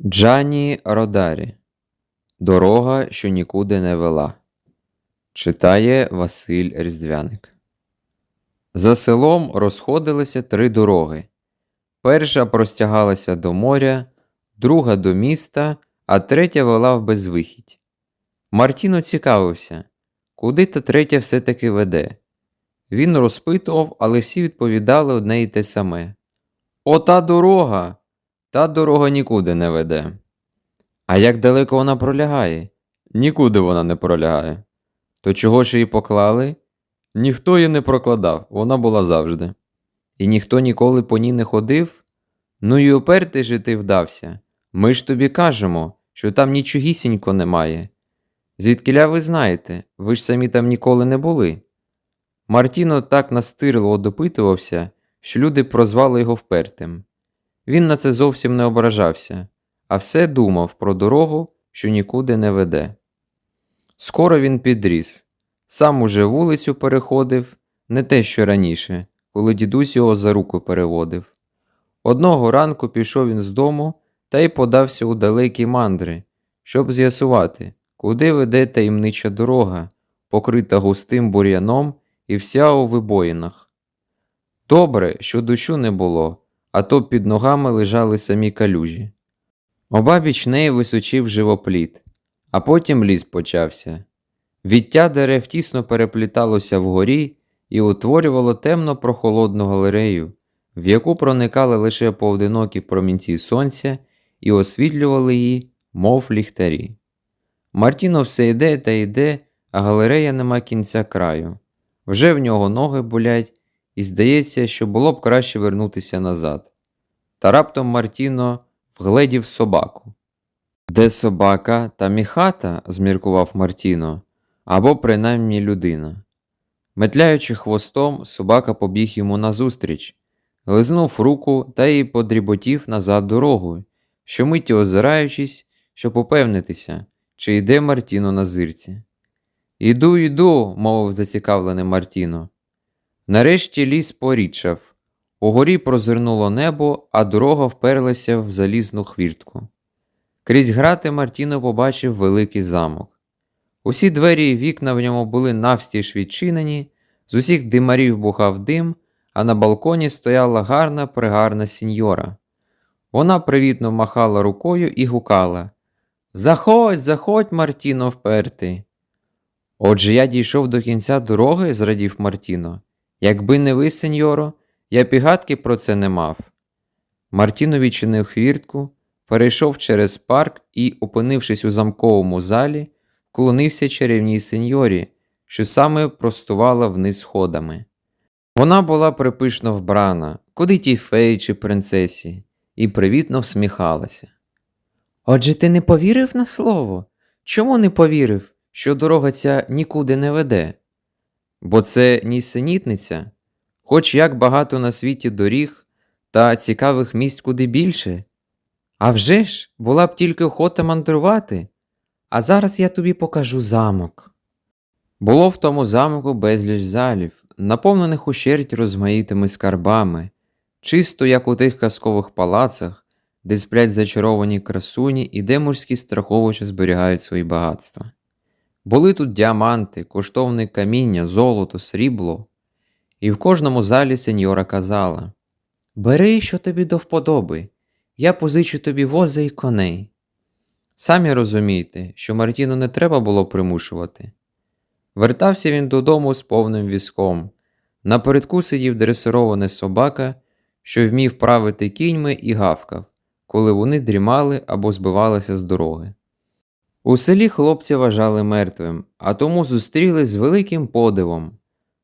Джані Родарі Дорога, що нікуди не вела. Читає Василь Різдвяник. За селом розходилися три дороги. Перша простягалася до моря, друга до міста, а третя вела в безвихідь. Мартіно цікавився, куди та третя все-таки веде. Він розпитував, але всі відповідали одне й те саме. Ота дорога! Та дорога нікуди не веде. А як далеко вона пролягає? Нікуди вона не пролягає. То чого ж її поклали? Ніхто її не прокладав, вона була завжди. І ніхто ніколи по ній не ходив? Ну і упертий же ти вдався. Ми ж тобі кажемо, що там нічогісінько немає. Звідкиля ви знаєте, ви ж самі там ніколи не були. Мартіно так настирливо допитувався, що люди прозвали його впертим. Він на це зовсім не ображався, а все думав про дорогу, що нікуди не веде. Скоро він підріс, сам уже вулицю переходив, не те, що раніше, коли дідусь його за руку переводив. Одного ранку пішов він з дому та й подався у далекі мандри, щоб з'ясувати, куди веде таємнича дорога, покрита густим бур'яном і вся у вибоїнах. Добре, що дощу не було, а то під ногами лежали самі калюжі. Обабіч неї височив живопліт, а потім ліс почався. Віття дерев тісно перепліталося вгорі і утворювало темно прохолодну галерею, в яку проникали лише поодинокі промінці сонця і освітлювали її, мов ліхтарі. Мартіно все йде та йде, а галерея нема кінця краю. Вже в нього ноги болять, і здається, що було б краще вернутися назад. Та раптом Мартіно вгледів собаку. Де собака, там і хата, зміркував Мартіно, або принаймні людина. Метляючи хвостом, собака побіг йому назустріч, лизнув руку та й подріботів назад дорогою, щомиті озираючись, щоб упевнитися, чи йде Мартіно на зирці. Іду, іду, мовив зацікавлений Мартіно. Нарешті ліс порічав. Угорі прозирнуло небо, а дорога вперлася в залізну хвіртку. Крізь грати Мартіно побачив великий замок. Усі двері і вікна в ньому були навстіж відчинені, з усіх димарів бухав дим, а на балконі стояла гарна пригарна сіньора. Вона привітно махала рукою і гукала Заходь, заходь, Мартіно, впертий. Отже я дійшов до кінця дороги, зрадів Мартіно. Якби не ви, сеньоро, я пігадки про це не мав. Мартіно відчинив хвіртку, перейшов через парк і, опинившись у замковому залі, вклонився чарівній сеньорі, що саме простувала вниз сходами. Вона була припишно вбрана, куди тій феї чи принцесі, і привітно всміхалася. Отже, ти не повірив на слово? Чому не повірив, що дорога ця нікуди не веде? Бо це нісенітниця, хоч як багато на світі доріг та цікавих місць куди більше. А вже ж була б тільки охота мандрувати, а зараз я тобі покажу замок. Було в тому замку безліч залів, наповнених ущерть розмаїтими скарбами, чисто як у тих казкових палацах, де сплять зачаровані красуні і де морські страховища зберігають свої багатства. Були тут діаманти, коштовне каміння, золото, срібло, і в кожному залі сеньора казала Бери, що тобі до вподоби, я позичу тобі воза і коней. Самі розумієте, що Мартіну не треба було примушувати. Вертався він додому з повним візком. Напередку сидів дресирована собака, що вмів правити кіньми і гавкав, коли вони дрімали або збивалися з дороги. У селі хлопця вважали мертвим, а тому зустріли з великим подивом.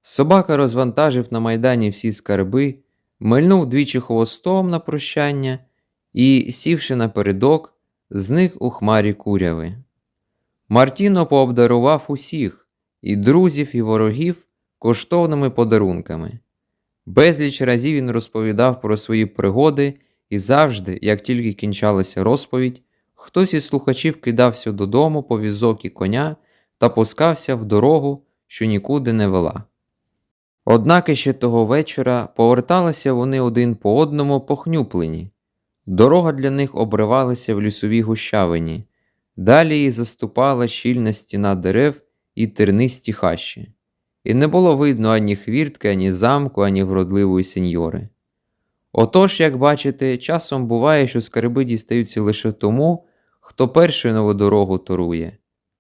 Собака розвантажив на майдані всі скарби, мильнув двічі хвостом на прощання і, сівши напередок, зник у хмарі куряви. Мартіно пообдарував усіх і друзів, і ворогів коштовними подарунками. Безліч разів він розповідав про свої пригоди, і завжди, як тільки кінчалася розповідь, хтось із слухачів кидався додому по візок і коня та пускався в дорогу, що нікуди не вела. Однак іще того вечора поверталися вони один по одному похнюплені. Дорога для них обривалася в лісовій гущавині, далі її заступала щільна стіна дерев і тернисті хащі, і не було видно ані хвіртки, ані замку, ані вродливої сеньори. Отож, як бачите, часом буває, що скарби дістаються лише тому, хто перший нову дорогу торує,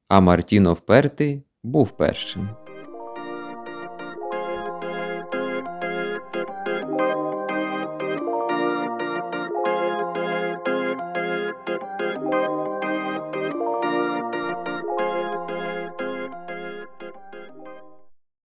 а Мартіно впертий був першим.